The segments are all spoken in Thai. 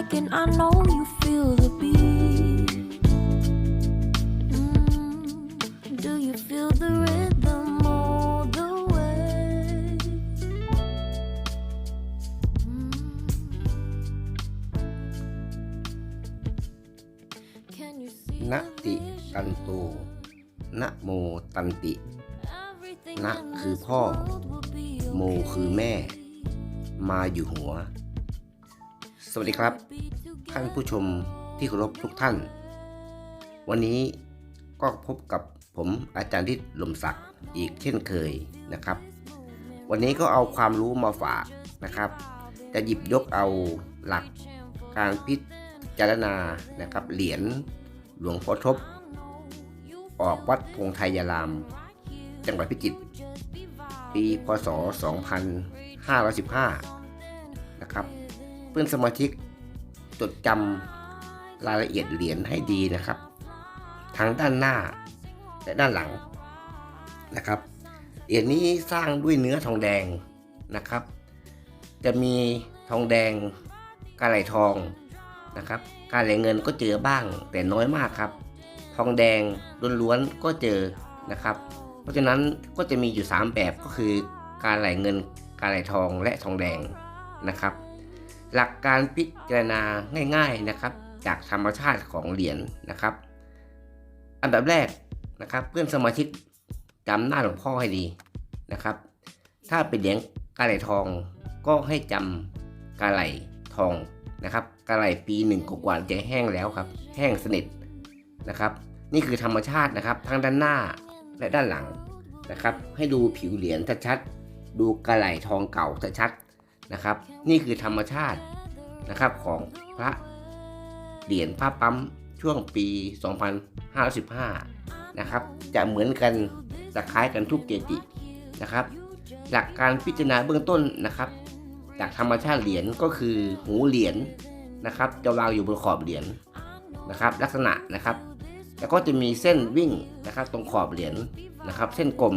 second, I know you feel the beat. Mm, do you feel the rhythm all the way? Mm. Can you see นะ the ติตัน vision? โตนะโมตันติ Everything นะ in คือ this พ่อ world will be โมคือแม่ มาอยู่หัว สวัสดีครับ ท่านผู้ชมที่เคารพทุกท่าน วันนี้ก็พบกับผมอาจารย์ทิศลมศักดิ์อีกเช่นเคยนะครับ วันนี้ก็เอาความรู้มาฝากนะครับ จะหยิบยกเอาหลักการพิจารณานะครับ เหรียญหลวงพ่อทบ ออกวัดพงไทยยาราม จังหวัดพิจิตรปีพศ 2515 นะครับ เพื่อนสมาชิกจดจำรายละเอียดเหรียญให้ดีนะครับ ทั้งด้านหน้าและด้านหลังนะครับเหรียญนี้สร้างด้วยเนื้อทองแดงนะครับ จะมีทองแดงกาไหลทองนะครับกาไหลเงินก็เจอบ้างแต่น้อยมากครับ ทองแดงล้วนๆก็เจอนะครับ เพราะฉะนั้นก็จะมีอยู่ 3 แบบก็คือการไหลเงิน การไหลทองและทองแดงนะครับ หลักการพิจารณาง่ายๆนะครับ จากธรรมชาติของเหรียญนะครับ อันดับแรกนะครับ เพื่อนสมาชิกจำหน้าหลวงพ่อให้ดีนะครับ ถ้าเป็นเหรียญกาไหลทองก็ให้จำกาไหลทองนะครับกาไหลปีหนึ่งกว่าจะแห้งแล้วครับ แห้งสนิทนะครับ นี่คือธรรมชาตินะครับ ทั้งด้านหน้าและด้านหลังนะครับ ให้ดูผิวเหรียญชัดๆดูกระไหลทองเก่าชัด นะครับ นี่คือธรรมชาตินะครับของพระเหรียญพระปั๊มช่วงปี 2515 นะครับจะเหมือนกันจะคล้ายกันทุกเกจินะครับ หลักการพิจารณาเบื้องต้นนะครับ จากธรรมชาติเหรียญก็คือหูเหรียญนะครับจะวางอยู่บนขอบเหรียญนะครับ ลักษณะนะครับ แล้วก็จะมีเส้นวิ่งนะครับ ตรงขอบเหรียญนะครับ เส้นกลม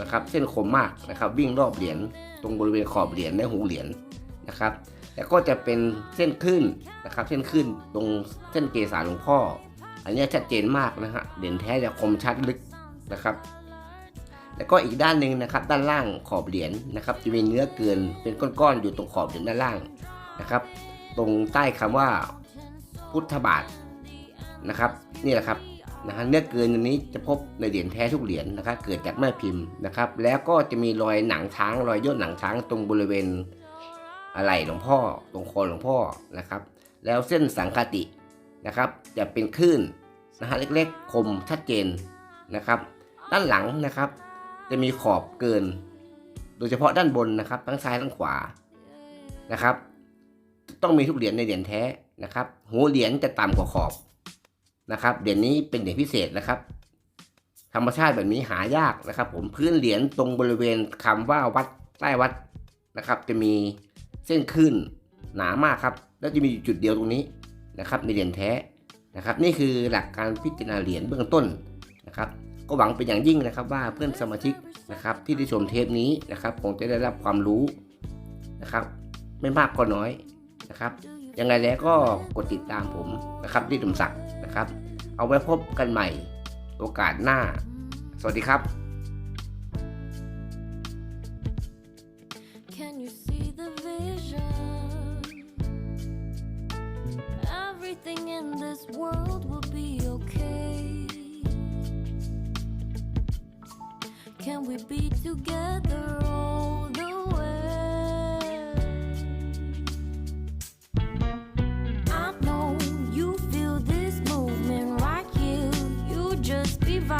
นะครับ เส้นคมมากนะครับ วิ่งรอบเหรียญตรงบริเวณขอบเหรียญและหูเหรียญนะครับแล้วก็จะเป็นเส้นขึ้นนะครับ เส้นขึ้นตรงเส้นเกศาหลวงพ่อ อันนี้ชัดเจนมากนะฮะเหรียญแท้จะคมชัดลึกนะครับ แล้วก็อีกด้านหนึ่งนะครับ ด้านล่างขอบเหรียญนะครับ จะมีเนื้อเกินเป็นก้อนๆอยู่ตรงขอบเหรียญด้านล่างนะครับ ตรงใต้คำว่าพุทธบาทนะครับ นี่แหละครับ นะฮะเนื้อเกินอันนี้จะพบในเหรียญแท้ทุกเหรียญนะครับเกิดจากแม่พิมพ์นะครับ แล้วก็จะมีรอยหนังช้างรอยย่นหนังช้างตรงบริเวณอะไรหลวงพ่อตรงคอหลวงพ่อนะครับ แล้วเส้นสังคตินะครับ จะเป็นคลื่นนะฮะเล็กๆ คมชัดเจนนะครับ ด้านหลังนะครับ จะมีขอบเกิน โดยเฉพาะด้านบนนะครับทั้งซ้ายทั้งขวานะครับ ต้องมีทุกเหรียญในเหรียญแท้นะครับ หัวเหรียญจะต่ำกว่าขอบ นะครับเหรียญนี้เป็นเหรียญพิเศษนะครับ ธรรมชาติแบบนี้หายากนะครับ ผมพื้นเหรียญตรงบริเวณคำว่าวัดใต้วัดนะครับ จะมีเส้นขึ้นหนามากครับ แล้วจะมีจุดเดียวตรงนี้นะครับในเหรียญแท้นะครับ นี่คือหลักการพิจารณาเหรียญเบื้องต้นนะครับ ก็หวังเป็นอย่างยิ่งนะครับว่าเพื่อนสมาชิกนะครับ ที่ได้ชมเทปนี้นะครับคงจะได้รับความรู้นะครับ ไม่มากก็น้อยนะครับ ยังไงแล้วก็กดติดตามผมนะครับที่ดมศักดิ์นะครับ เอาไว้พบกันใหม่โอกาสหน้า สวัสดีครับ Can you see the vision? Everything in this world will be okay. Can we be together all